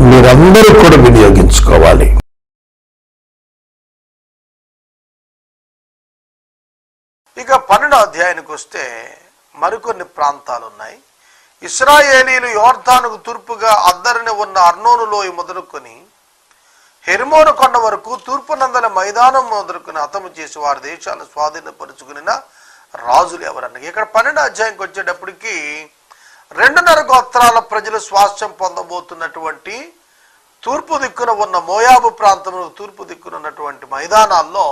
మీరందరూ కూడా వినియోగించుకోవాలి. ఇక పన్నెండో అధ్యాయానికి వస్తే మరికొన్ని ప్రాంతాలు ఉన్నాయి ఇస్రాయేలీలు యోర్ధానుకు తూర్పుగా అద్దరిని ఉన్న అర్నోను లోయ మొదలుకొని హెర్మోను కొండ వరకు తూర్పునందల మైదానం మొదలుకొని అతము చేసి వారి దేశాలను స్వాధీనపరుచుకుని రాజులు ఎవరన్నా ఇక్కడ పన్నెండో అధ్యాయంకి వచ్చేటప్పటికి రెండున్నర గోత్రాల ప్రజలు స్వాస్థ్యం పొందబోతున్నటువంటి తూర్పు దిక్కున ఉన్న మోయాబు ప్రాంతంలో తూర్పు దిక్కున ఉన్నటువంటి మైదానాల్లో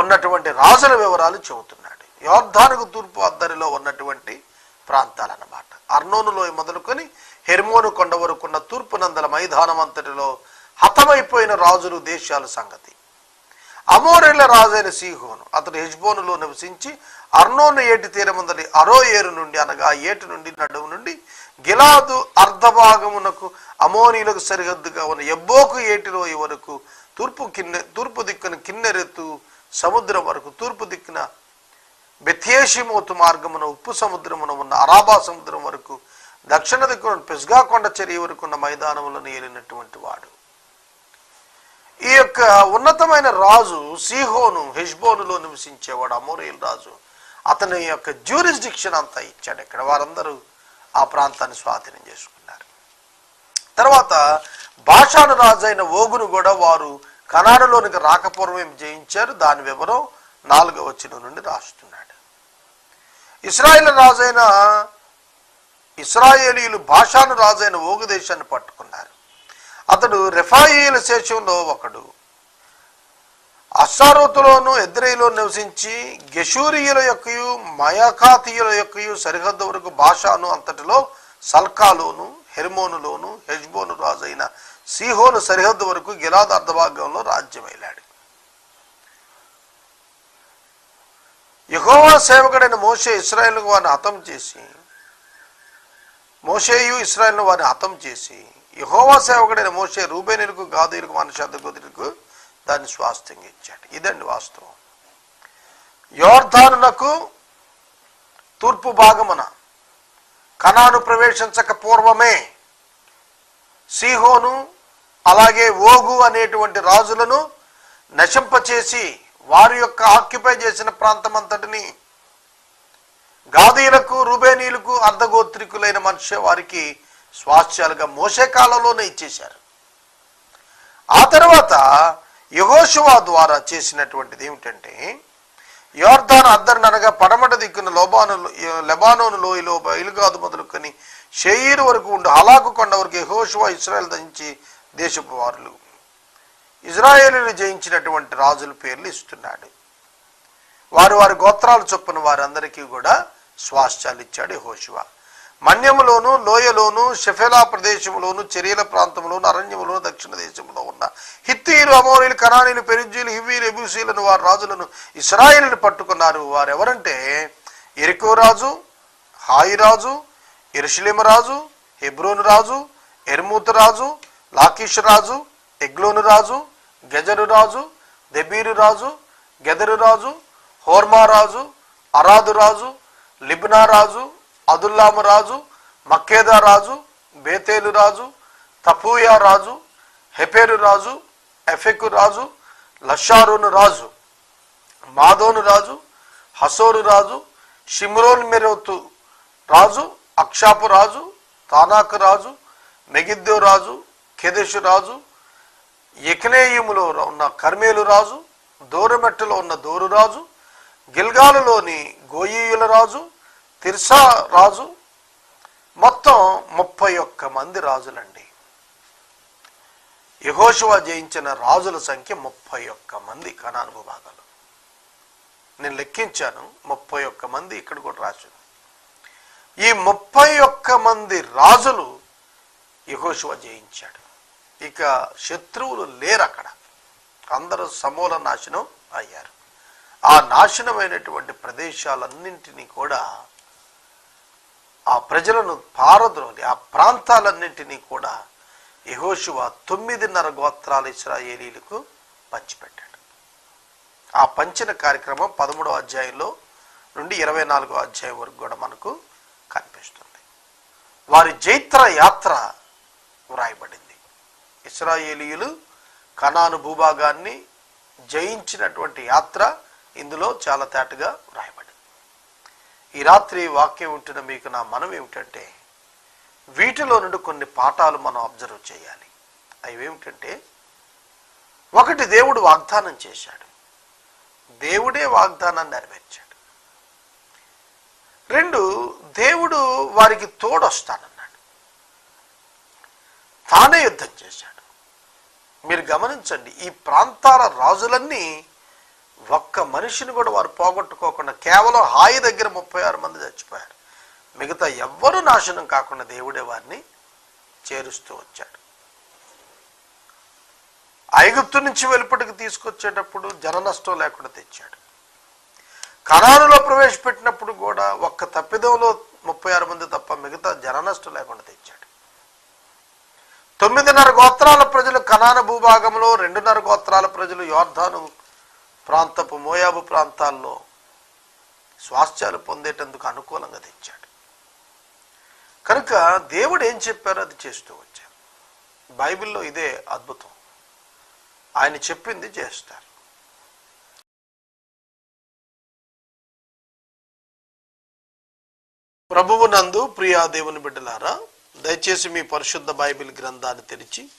ఉన్నటువంటి రాజుల వివరాలు చెబుతున్నాడు. యోర్ధానుకు తూర్పు అద్దరిలో ఉన్నటువంటి ప్రాంతాలన్నమాట. అర్నోనులో మొదలుకొని హెర్మోను కొండ వరకున్న తూర్పు నందల మైదానం అంతటిలో హతమైపోయిన రాజులు దేశాల సంగతి. అమోరేళ్ళ రాజైన సీహోను అతడు హెజ్బోనులో నివసించి అర్నోను ఏటి తీరముందలి అరో ఏరు నుండి అనగా ఏటి నుండి నడుము నుండి గిలాదు అర్ధభాగమునకు అమోనీలకు సరిహద్దుగా ఉన్న ఎబ్బోకు ఏటిలో వరకు తూర్పు కిన్నె తూర్పు దిక్కున కిన్నెరెత్తు సముద్రం వరకు తూర్పు దిక్కున బెథేషిమోతు మార్గమున ఉప్పు సముద్రమున ఉన్న అరాబా సముద్రం వరకు దక్షిణ దిక్కున పిస్గా కొండ చర్య వరకు ఉన్న మైదానములను ఏలినటువంటి వాడు. ఈ యొక్క ఉన్నతమైన రాజు సీహోను హెష్బోనులో నివసించేవాడు అమోరియల్ రాజు. అతని యొక్క జ్యూరిస్డిక్షన్ అంతా ఇచ్చాడు ఇక్కడ. వారందరూ ఆ ప్రాంతాన్ని స్వాధీనం చేసుకున్నారు. తర్వాత భాషాను రాజైన ఓగును కూడా వారు కనాడలోనికి రాకపూర్వం జయించారు. దాని వివరం నాలుగవ వచ్చిన నుండి రాస్తున్నాడు. ఇస్రాయేల్ రాజైన ఇస్రాయేలీలు భాషాను రాజైన ఓగు దేశాన్ని పట్టుకున్నారు. అతడు రిఫాయిల శేషంలో ఒకడు. అస్సారోతులోను ఎద్రేలో నివసించి గెషూరియుల యొక్కయు మయకాతీయుల యొక్కయు సరిహద్దు వరకు భాషాను అంతటిలో సల్కాలోను హెర్మోనులోను హెజ్బోను రాజైన సీహోను సరిహద్దు వరకు గిలాద్ అర్ధభాగంలో రాజ్యమైలాడు. యహోవా సేవకుడైన మోషే ఇస్రాయేల్ వారిని హతం చేసి మోషేయు ఇస్రాయేల్ వారిని హతం చేసి యహోవా సేవకుడైన మోషే రూబేనులకు గాదీలకు మనుషాద దాన్ని స్వాస్థ్యంగా ఇచ్చాడు. ఇదండి వాస్తవం. యోర్ధానునకు తూర్పు భాగమున కణాను ప్రవేశించక పూర్వమే సీహోను అలాగే ఓగు అనేటువంటి రాజులను నశింపచేసి వారి యొక్క ఆక్యుపై చేసిన ప్రాంతం అంతటిని గాదీలకు రుబేనీలకు అర్ధగోత్రికులైన మనిషి వారికి స్వాస్థ్యాలుగా మోసే కాలంలోనే ఇచ్చేశారు. ఆ తర్వాత యహోశివా ద్వారా చేసినటువంటిది ఏమిటంటే యోర్ధాన్ అద్దరిని పడమట దిక్కున లోబాను లెబానోను లోయలో బయలుగాదు మొదలుకొని షెయిర్ వరకు ఉండి హలాకు కొండ వరకు యహోషువా ఇస్రాయల్ దంచి దేశపు వారులు. ఇజ్రాయేలీలు జయించినటువంటి రాజుల పేర్లు ఇస్తున్నాడు. వారు వారి గోత్రాలు చొప్పున వారందరికీ కూడా స్వాస్థ్యాలు ఇచ్చాడు యహోశివా మన్యములోను లోయలోను షెఫెలా ప్రదేశములోను చెరియల ప్రాంతంలోను అరణ్యములోను దక్షిణ దేశంలో ఉన్న హిత్తీలు అమోరీలు కరాణీలు పెరిజీలు హివీలు ఎబుసీలను వారి రాజులను ఇస్రాయిల్ని పట్టుకున్నారు. వారు ఎవరంటే ఎరికో రాజు హాయి రాజు ఎరుషులేమ రాజు హెబ్రోను రాజు ఎర్మూత రాజు లాకీష్ రాజు ఎగ్లోను రాజు గెజరు రాజు దెబీరు రాజు గెదరు రాజు హోర్మా రాజు అరాదు రాజు లిబ్నా రాజు అదుల్లాము రాజు మక్కేదా రాజు బేతేలు రాజు తపూయా రాజు హెపేరు రాజు ఎఫెకు రాజు లషారును రాజు మాదోను రాజు హసోరు రాజు షిమ్రోన్ మెరోతు రాజు అక్షాపు రాజు తానాకు రాజు మెగిద్దో రాజు కెదెషు రాజు ఎకనేయములో ఉన్న కర్మేలు రాజు దూరమెట్టులో ఉన్న దోరు రాజు గిల్గాలులోని గోయీయుల రాజు తిర్సా రాజు? మొత్తం ముప్పై ఒక్క మంది రాజులండి. యహోశివ జయించిన రాజుల సంఖ్య ముప్పై ఒక్క మంది కణాను భూభాగాలు నేను లెక్కించాను ముప్పై ఒక్క మంది ఇక్కడ కూడా రాజు ఈ ముప్పై ఒక్క మంది రాజులు యహోశివ జయించాడు. ఇక శత్రువులు లేరు అక్కడ. అందరూ సమూల నాశనం అయ్యారు. ఆ నాశనమైనటువంటి ప్రదేశాలన్నింటినీ కూడా ఆ ప్రజలను పారద్రోలి ఆ ప్రాంతాలన్నింటినీ కూడా యహోశివ తొమ్మిదిన్నర గోత్రాల ఇస్రాయేలీలకు పంచిపెట్టాడు. ఆ పంచిన కార్యక్రమం పదమూడవ అధ్యాయంలో నుండి ఇరవై నాలుగో అధ్యాయం వరకు కూడా మనకు కనిపిస్తుంది. వారి జైత్ర యాత్ర వ్రాయబడింది. ఇస్రాయేలీయులు కణాను భూభాగాన్ని జయించినటువంటి యాత్ర ఇందులో చాలా తేటగా వ్రాయబడింది. ఈ రాత్రి వాక్యం ఉంటున్న మీకు నా మనం ఏమిటంటే వీటిలో నుండి కొన్ని పాఠాలు మనం అబ్జర్వ్ చేయాలి. అవి ఏమిటంటే ఒకటి దేవుడు వాగ్దానం చేశాడు. దేవుడే వాగ్దానాన్ని నెరవేర్చాడు. రెండు దేవుడు వారికి తోడొస్తానన్నాడు. తానే యుద్ధం చేశాడు. మీరు గమనించండి ఈ ప్రాంతాల రాజులన్నీ ఒక్క మనిషిని కూడా వారు పోగొట్టుకోకుండా కేవలం హాయి దగ్గర ముప్పై ఆరు మంది చచ్చిపోయారు. మిగతా ఎవ్వరూ నాశనం కాకుండా దేవుడే వారిని చేరుస్తూ వచ్చాడు. ఐగుప్తు నుంచి వెలుపటికి తీసుకొచ్చేటప్పుడు జన నష్టం లేకుండా తెచ్చాడు. కణానులో ప్రవేశపెట్టినప్పుడు కూడా ఒక్క తప్పిదంలో ముప్పై ఆరు మంది తప్ప మిగతా జన నష్టం లేకుండా తెచ్చాడు. తొమ్మిదిన్నర గోత్రాల ప్రజలు కణాన భూభాగంలో రెండున్నర గోత్రాల ప్రజలు యోర్ధాను ప్రాంతపు మోయాబు ప్రాంతాల్లో స్వాస్థ్యాలు పొందేటందుకు అనుకూలంగా తెచ్చాడు. కనుక దేవుడు ఏం చెప్పారో అది చేస్తూ వచ్చారు. బైబిల్లో ఇదే అద్భుతం. ఆయన చెప్పింది చేస్తారు. ప్రభువు నందు ప్రియా దేవుని బిడ్డలారా దయచేసి మీ పరిశుద్ధ బైబిల్ గ్రంథాన్ని తెరిచి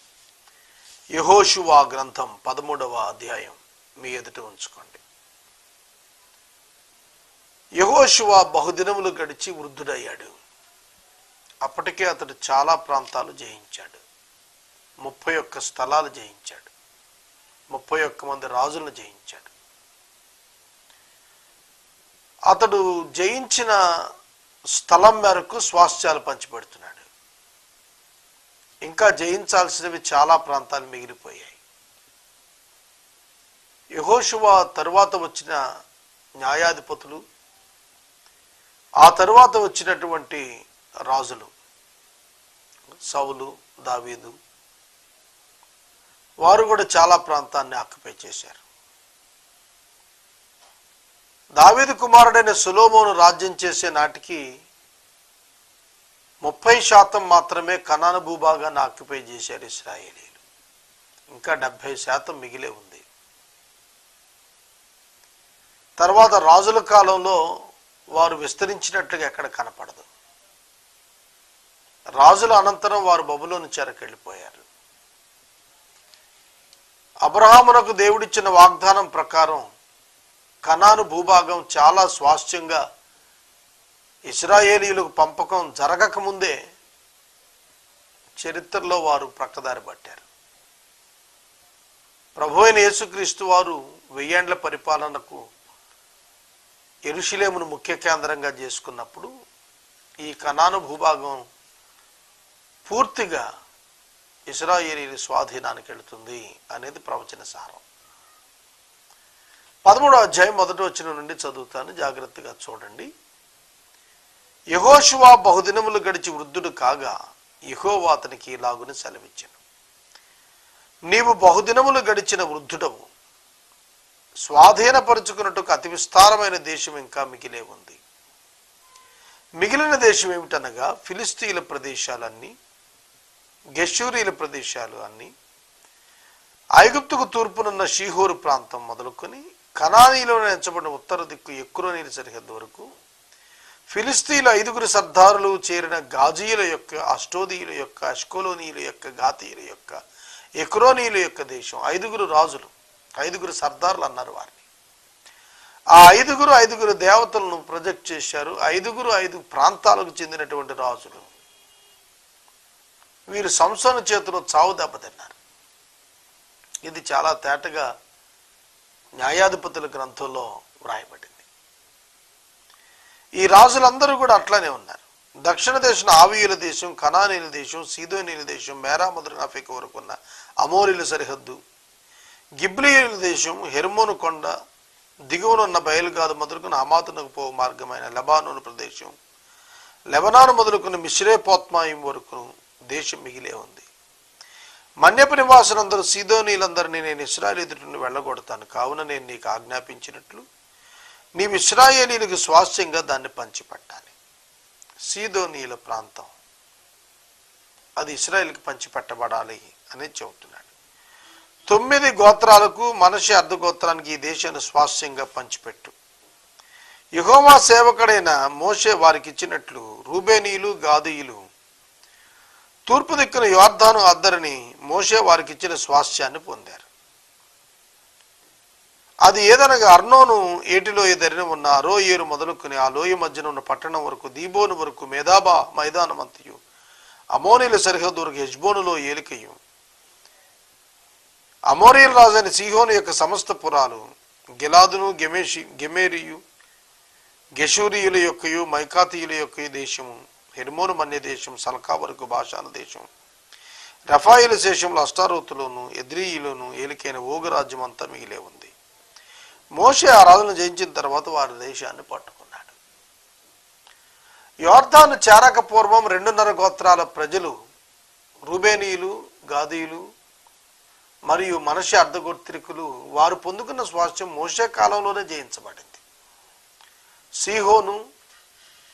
యహోషువా గ్రంథం పదమూడవ అధ్యాయం మీ ఎదుట ఉంచుకోండి. యహోశివ బహుదినములు గడిచి వృద్ధుడయ్యాడు. అప్పటికే అతడు చాలా ప్రాంతాలు జయించాడు. ముప్పై ఒక్క స్థలాలు జయించాడు. ముప్పై ఒక్క మంది రాజులను జయించాడు. అతడు జయించిన స్థలం మేరకు స్వాస్థ్యాలు పంచిపెడుతున్నాడు. ఇంకా జయించాల్సినవి చాలా ప్రాంతాలు మిగిలిపోయాయి. యహోషువ తరువాత వచ్చిన న్యాయాధిపతులు ఆ తరువాత వచ్చినటువంటి రాజులు సౌలు దావీదు వారు కూడా చాలా ప్రాంతాన్ని ఆక్యుపై చేశారు. దావీదు కుమారుడైన సులోమోను రాజ్యం చేసే నాటికి ముప్పై శాతం మాత్రమే కనాన భూభాగాన్ని ఆక్యుపై చేశారు ఇస్రాయేలీలు ఇంకా డెబ్భై శాతం మిగిలే ఉంది. తర్వాత రాజుల కాలంలో వారు విస్తరించినట్లుగా ఎక్కడ కనపడదు. రాజుల అనంతరం వారు బబులోని చెరకెళ్ళిపోయారు. అబ్రహామునకు దేవుడిచ్చిన వాగ్దానం ప్రకారం కనాను భూభాగం చాలా స్వాస్థ్యంగా ఇస్రాయేలీలకు పంపకం జరగకముందే చరిత్రలో వారు ప్రక్కదారి పట్టారు. ప్రభు అయిన యేసుక్రీస్తు వారు వెయ్యేండ్ల పరిపాలనకు ఎరుషులేమును ముఖ్య కేంద్రంగా చేసుకున్నప్పుడు ఈ కనాను భూభాగం పూర్తిగా ఇస్రాయేలీల స్వాధీనానికి వెళుతుంది అనేది ప్రవచన సారం. పదమూడవ అధ్యాయం మొదటి వచ్చిన నుండి చదువుతాను జాగ్రత్తగా చూడండి. యహోషువా బహుదినములు గడిచి వృద్ధుడు కాగా యహోవా అతనికి ఇలాగుని సెలవిచ్చాను. నీవు బహుదినములు గడిచిన వృద్ధుడవు. స్వాధీనపరుచుకున్నట్టుకు అతి విస్తారమైన దేశం ఇంకా మిగిలే ఉంది. మిగిలిన దేశం ఏమిటనగా ఫిలిస్తీన్ల ప్రదేశాలన్నీ గెషూరీల ప్రదేశాలు అన్నీ ఐగుప్తుకు తూర్పునున్న షీహోరు ప్రాంతం మొదలుకొని కనానీలో ఎంచబడిన ఉత్తర దిక్కు ఎక్కురోనీల సరిహద్దు వరకు ఫిలిస్తీన్ల ఐదుగురు సర్దారులు చేరిన గాజీయుల యొక్క అష్టోదీయుల యొక్క అష్కోలోనీయుల యొక్క గాతీయుల యొక్క ఎక్రోనీయుల యొక్క దేశం ఐదుగురు రాజులు. ఐదుగురు సర్దారులు అన్నారు వారిని. ఆ ఐదుగురు ఐదుగురు దేవతలను ప్రొజెక్ట్ చేశారు. ఐదుగురు ఐదు ప్రాంతాలకు చెందినటువంటి రాజులు. వీరు సంసోన చేతిలో చావు దెబ్బతిన్నారు. ఇది చాలా తేటగా న్యాయాధిపతుల గ్రంథంలో వ్రాయబడింది. ఈ రాజులందరూ కూడా అట్లానే ఉన్నారు. దక్షిణ దేశం ఆవియుల దేశం కనానీల దేశం సీదోనీల దేశం మేరా మొదలైన ఆఫ్రికా వరకు ఉన్న అమోరీల సరిహద్దు గిబ్లియుల దేశం హెర్మోను కొండ దిగువనున్న బయలుగాదు మొదలుకున్న అమాతునకు పో మార్గమైన లెబానోను ప్రదేశం. లెబనాను మొదలుకున్న మిశ్రేపోత్మాయం వరకు దేశం మిగిలే ఉంది. మన్యపు నివాసులందరూ సీదోనీలందరినీ నేను ఇస్రాయల్ ఎదుటి వెళ్ళగొడతాను. కావున నేను నీకు ఆజ్ఞాపించినట్లు నీవు ఇస్రాయేలీలకు స్వాస్థ్యంగా దాన్ని పంచిపెట్టాలి. సీదోనీల ప్రాంతం. అది ఇస్రాయేల్కి పంచిపెట్టబడాలి అని చెబుతున్నాడు. తొమ్మిది గోత్రాలకు మనిషి అర్ధ గోత్రానికి ఈ దేశాన్ని స్వాస్థ్యంగా పంచిపెట్టు. యహోవా సేవకుడైన మోషే వారికి ఇచ్చినట్లు రూబేనీయులు గాదీయులు తూర్పు దిక్కున యోర్ధాను అద్దరిని మోషే వారికి ఇచ్చిన స్వాస్థ్యాన్ని పొందారు. అది ఏదనగా అర్నోను ఏటిలో ఎదరిన ఉన్న అరోయేరు మొదలుకుని ఆ లోయ మధ్యన ఉన్న పట్టణం వరకు దీబోను వరకు మేధాబా మైదానమంతయు అమోనీల సరిహద్దు వరకు హెజ్బోనులో ఏలికయు. అమోరియల్ రాజైన సిహోను యొక్క సమస్త పురాలు గిలాదును గెమేషి గెమేరియు గెషూరియుల యొక్కయు మైకాతీయుల యొక్క దేశము హెర్మోను మన్య దేశం సల్కా వరకు భాషాన దేశం రఫాయిల శేషంలో అష్టారోతులోను ఎద్రీయులోను ఏలికైన ఓగరాజ్యం అంతా మిగిలే ఉంది. మోషే ఆ రాజును జయించిన తర్వాత వారి దేశాన్ని పట్టుకున్నాడు. యోర్ధాను చేరక పూర్వం రెండున్నర గోత్రాల ప్రజలు రూబేనీయులు గాదీయులు మరియు మనిషి అర్ధగోత్రికులు వారు పొందుకున్న స్వాస్థ్యం మోసే కాలంలోనే జయించబడింది. సిహోను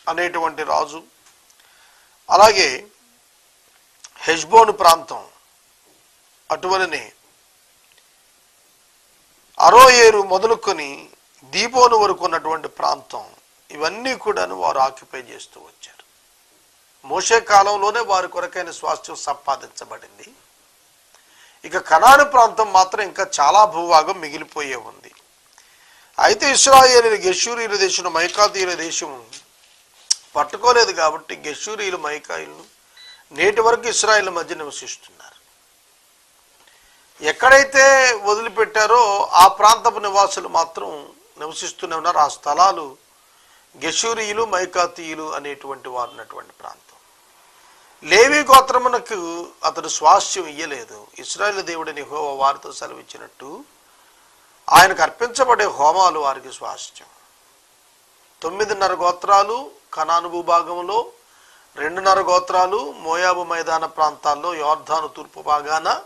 అనేటువంటి రాజు అలాగే హెజ్బోను ప్రాంతం అటువలనే అరోయేరు మొదలుకొని దీపోను వరకు ఉన్నటువంటి ప్రాంతం ఇవన్నీ కూడాను వారు ఆక్యుపై చేస్తూ వచ్చారు. మోసే కాలంలోనే వారి కొరకైన స్వాస్థ్యం సంపాదించబడింది. ఇక కనాను ప్రాంతం మాత్రం ఇంకా చాలా భూభాగం మిగిలిపోయే ఉంది. అయితే ఇస్రాయేలీలు గెషూరీల దేశం మైకాతీయుల దేశం పట్టుకోలేదు కాబట్టి గెషూరీలు మైకాయిలు నేటి వరకు ఇస్రాయేల్ మధ్య నివసిస్తున్నారు. ఎక్కడైతే వదిలిపెట్టారో ఆ ప్రాంతపు నివాసులు మాత్రం నివసిస్తూనే ఉన్నారు. ఆ స్థలాలు గెషూరీయులు మైకాతీయులు అనేటువంటి వారు ఉన్నటువంటి ప్రాంతం. లేవి గోత్రమునకు అతడు స్వాస్థ్యం ఇయ్యలేదు. ఇస్రాయేల్ దేవుడిని హో వారితో సెలవిచ్చినట్టు ఆయనకు అర్పించబడే హోమాలు వారికి స్వాస్థ్యం. తొమ్మిదిన్నర గోత్రాలు కనాను భూభాగంలో రెండున్నర గోత్రాలు మోయాబు మైదాన ప్రాంతాల్లో యోర్ధాను తూర్పు భాగాన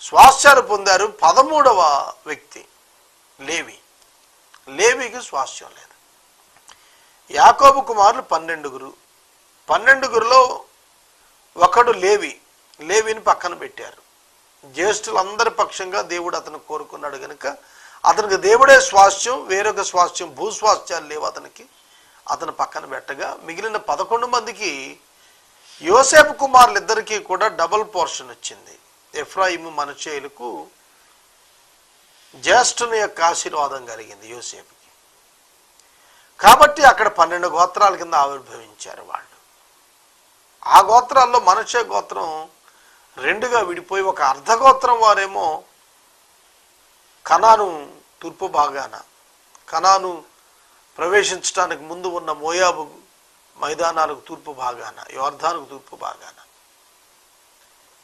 స్వాస్థ్యాలు పొందారు పదమూడవ వ్యక్తి లేవి. లేవికి స్వాస్థ్యం లేదు. యాకోబు కుమారులు పన్నెండుగురు. పన్నెండుగురులో ఒకడు లేవి లేవిని పక్కన పెట్టారు. జ్యేష్ఠులందరి పక్షంగా దేవుడు అతను కోరుకున్నాడు కనుక అతనికి దేవుడే స్వాస్థ్యం వేరొక స్వాస్థ్యం భూస్వాస్థ్యాలు లేవు అతనికి. అతను పక్కన పెట్టగా మిగిలిన పదకొండు మందికి యోసేపు కుమారులిద్దరికీ కూడా డబుల్ పోర్షన్ వచ్చింది. ఎఫ్రాయిము మనచేయులకు జ్యేష్ఠుని యొక్క ఆశీర్వాదం కలిగింది యోసేపుకి. కాబట్టి అక్కడ పన్నెండు గోత్రాల కింద ఆవిర్భవించారు వాళ్ళు. ఆ గోత్రాల్లో మనుష్య గోత్రం రెండుగా విడిపోయి ఒక అర్ధగోత్రం వారేమో కణాను తూర్పు భాగాన. కణాను ప్రవేశించడానికి ముందు ఉన్న మోయాబు మైదానాలకు తూర్పు భాగాన యోర్ధానికి తూర్పు భాగాన.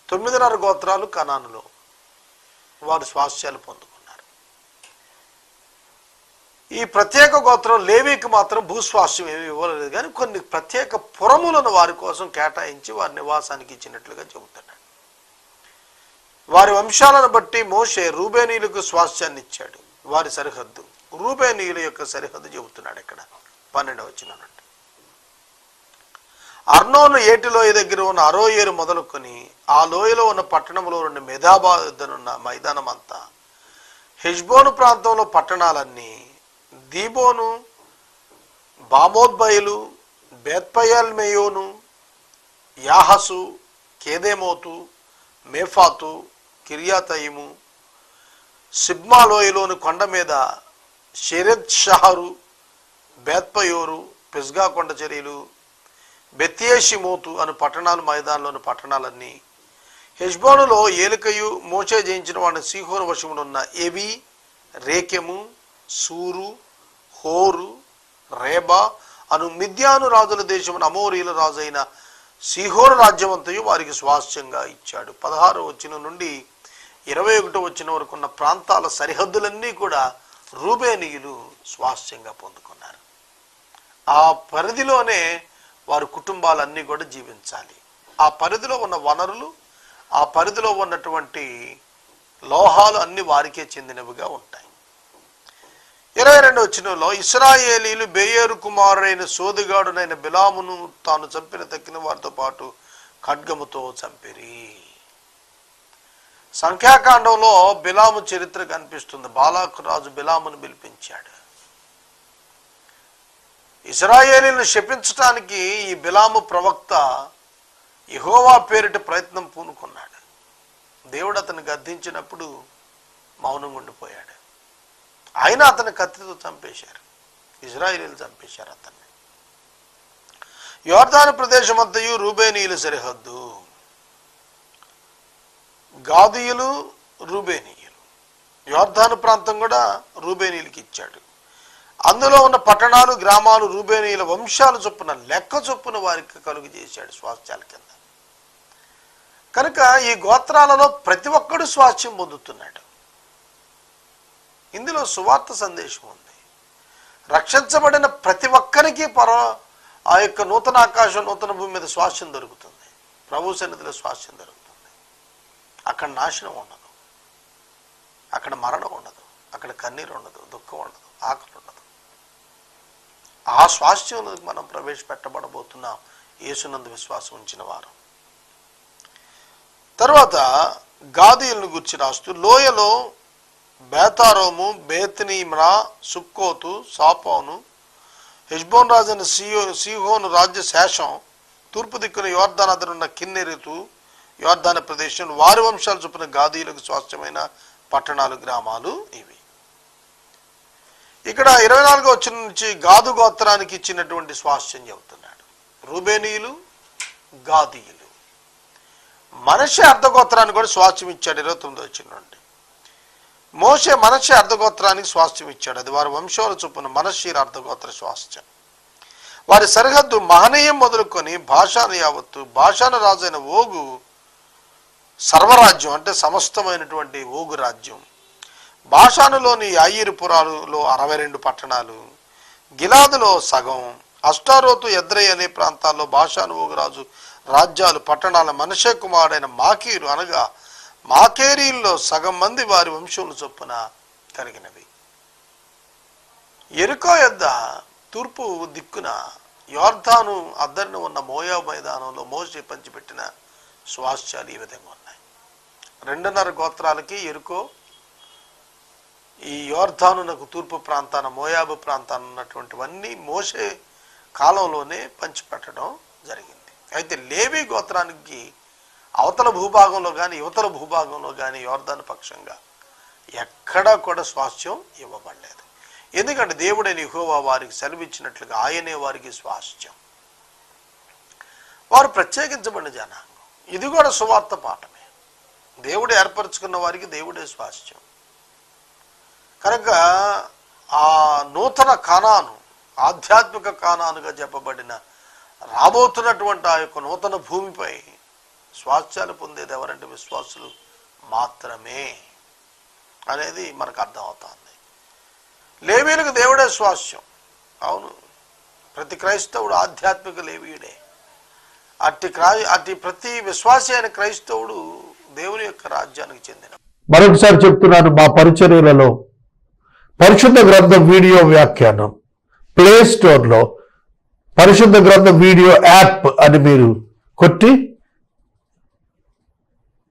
తొమ్మిదిన్నర గోత్రాలు కణానులో వారు స్వాస్థ్యాలు పొందుకు ఈ ప్రత్యేక గోత్రం లేవీకి మాత్రం భూస్వాస్యం ఏమి ఇవ్వలేదు. కానీ కొన్ని ప్రత్యేక పురములను వారి కోసం కేటాయించి వారి నివాసానికి ఇచ్చినట్లుగా చెబుతున్నాడు. వారి వంశాలను బట్టి మోషే రూబేనీయులకు స్వాస్థ్యాన్ని ఇచ్చాడు. వారి సరిహద్దు. రూబేనీయుల యొక్క సరిహద్దు చెబుతున్నాడు ఇక్కడ. పన్నెండవ వచ్చిన అర్నోను ఏటి లోయ దగ్గర ఉన్న అరోయేరు మొదలుకొని ఆ లోయలో ఉన్న పట్టణంలో ఉన్న మెదాబాదునున్న మైదానం అంతా హిజ్బోను ప్రాంతంలో పట్టణాలన్నీ దీబోను బామోద్బయలు బేత్పయల్ మేయోను యాహసు కేదేమోతు మేఫాతు కిరియాతయిము సిబ్మాలోయలోని కొండ మీద షెరెద్ షహరు బేత్పయోరు పిస్గా కొండ చర్యలు బెత్యేషిమోతు అను పట్టణాలు మైదానంలోని పట్టణాలన్నీ. హెజ్బోనులో ఏలికయు మోచే జయించిన వాడిని సీహోరు వశమునున్న ఎవి రేకెము సూరు హోరు రేబా అను మిద్యాను రాజుల దేశమున అమోరీల రాజు అయిన రాజ్యమంతయు వారికి స్వాస్థ్యంగా ఇచ్చాడు. పదహారు వచ్చిన నుండి ఇరవై ఒకటో వచ్చిన వరకు ఉన్న ప్రాంతాల సరిహద్దులన్నీ కూడా రూబేనీయులు స్వాస్థ్యంగా పొందుకున్నారు. ఆ పరిధిలోనే వారి కుటుంబాలన్నీ కూడా జీవించాలి. ఆ పరిధిలో ఉన్న వనరులు ఆ పరిధిలో ఉన్నటువంటి లోహాలు అన్ని వారికే చెందినవిగా ఉంటాయి. ఇరవై రెండు వచ్చినలో ఇస్రాయేలీలు బేయేరు కుమారుడైన సోదిగాడునైన బిలామును తాను చంపిన తక్కిన వారితో పాటు ఖడ్గముతో చంపిరి. సంఖ్యాకాండంలో బిలాము చరిత్ర కనిపిస్తుంది. బాలాకు రాజు బిలామును పిలిపించాడు. ఇస్రాయేలీలను శపించటానికి ఈ బిలాము ప్రవక్త యెహోవా పేరిట ప్రయత్నం పూనుకున్నాడు. దేవుడు అతను గద్దించినప్పుడు మౌనంగా ఉండిపోయాడు. అయినా అతని కత్తితో చంపేశారు. ఇజ్రాయిలీలు చంపేశారు అతన్ని. యోర్దాను ప్రదేశం అంతయు రూబేనీయుల సరిహద్దు. గాదీయులు రూబేనీయులు. యోర్ధాను ప్రాంతం కూడా రూబేనీయులకి ఇచ్చాడు. అందులో ఉన్న పట్టణాలు గ్రామాలు రూబేనీయుల వంశాలు చొప్పున లెక్క చొప్పున వారికి కలుగు చేశాడు స్వాస్థ్యాల కింద. కనుక ఈ గోత్రాలలో ప్రతి ఒక్కడు స్వాస్థ్యం పొందుతున్నాడు. ఇందులో సువార్త సందేశం ఉంది. రక్షించబడిన ప్రతి ఒక్కరికి పర ఆ యొక్క నూతన ఆకాశం నూతన భూమి మీద స్వాస్థ్యం దొరుకుతుంది. ప్రభు సన్నిధిలో స్వాస్థ్యం దొరుకుతుంది. అక్కడ నాశనం ఉండదు. అక్కడ మరణం ఉండదు. అక్కడ కన్నీరు ఉండదు. దుఃఖం ఉండదు. ఆకలి ఉండదు. ఆ స్వాస్థ్యంలోకి మనం ప్రవేశపెట్టబడబోతున్నాం. యేసునందు విశ్వాసం ఉంచిన వారు. తర్వాత గాదీలను గుర్చి రాస్తూ లోయలో బేతారోము బేత్నీమ్రా సుక్కోతు సాపోను హెజ్బోన్ రాజైన సియో సిహోను రాజ్య శేషం తూర్పు దిక్కున యోర్ధాన్ ఉన్న కిన్నెరితు యోర్ధాన ప్రదేశం వారి వంశాలు చొప్పున గాదీలకు స్వాస్థ్యమైన పట్టణాలు గ్రామాలు ఇవి. ఇక్కడ ఇరవై నాలుగో వచ్చిన నుంచి గాదు గోత్రానికి ఇచ్చినటువంటి స్వాస్థ్యం చెబుతున్నాడు. రూబేనీయులు గాదీయులు. మనిషి అర్ధగోత్రాన్ని కూడా స్వాస్థ్యం ఇచ్చాడు ఇరవై తొమ్మిది వచ్చిన నుండి. మోసే మనషి అర్ధగోత్రానికి స్వాస్థ్యం ఇచ్చాడు. అది వారి వంశాల చొప్పున మనషీర అర్ధగోత్ర స్వాస్థ్యం. వారి సరిహద్దు మహనీయం మొదలుకొని భాషాను యావత్తు భాషాను రాజైన ఓగు సర్వరాజ్యం అంటే సమస్తమైనటువంటి ఓగు రాజ్యం. భాషానులోని యాయిరుపురాలులో అరవై రెండు పట్టణాలు గిలాదులో సగం అష్టారోతు ఎద్రై అనే ప్రాంతాల్లో భాషాను ఓగురాజు రాజ్యాలు పట్టణాల మనషే కుమారుడైన మాకీరు అనగా మాకేరీల్లో సగం మంది వారి వంశములు చొప్పున కలిగినవి ఎరుకో యొద్ద తూర్పు దిక్కున యోర్ధాను అద్దరిన ఉన్న మోయా మైదానంలో మోసే పంచిపెట్టిన స్వాస్థ్యాలు ఈ విధంగా ఉన్నాయి. రెండున్నర గోత్రాలకి ఎరుకో ఈ యోర్ధానునకు తూర్పు ప్రాంతాన మోయాబు ప్రాంతాన ఉన్నటువంటివన్నీ మోసే కాలంలోనే పంచిపెట్టడం జరిగింది. అయితే లేవి గోత్రానికి అవతల భూభాగంలో కానీ యువతల భూభాగంలో కానీ యోర్ధన పక్షంగా ఎక్కడా కూడా స్వాస్థ్యం ఇవ్వబడలేదు. ఎందుకంటే దేవుడైన యెహోవా వారికి సెలవిచ్చినట్లుగా ఆయనే వారికి స్వాస్థ్యం. వారు ప్రత్యేకించబడిన జనాంగం. ఇది కూడా సువార్త పాఠమే. దేవుడు ఏర్పరచుకున్న వారికి దేవుడే స్వాస్థ్యం. కనుక ఆ నూతన కానాను ఆధ్యాత్మిక కానానుగా చెప్పబడిన రాబోతున్నటువంటి ఆ యొక్క నూతన భూమిపై స్వాస్థ్యాలు పొందేది ఎవరంటే విశ్వాసులు మాత్రమే అనేది మనకు అర్థమవుతుంది. లేవీలకు దేవుడే స్వాస్థ్యం. అవును. ప్రతి క్రైస్తవుడు ఆధ్యాత్మిక లేవీయుడే. అట్టి క్రై అట్టి ప్రతి విశ్వాసి అయిన క్రైస్తవుడు దేవుని యొక్క రాజ్యానికి చెందిన మరొకసారి చెప్తున్నాను మా పరిచర్యలలో. పరిశుద్ధ గ్రంథం వీడియో వ్యాఖ్యానం. ప్లే స్టోర్లో పరిశుద్ధ గ్రంథం వీడియో యాప్ అని మీరు కొట్టి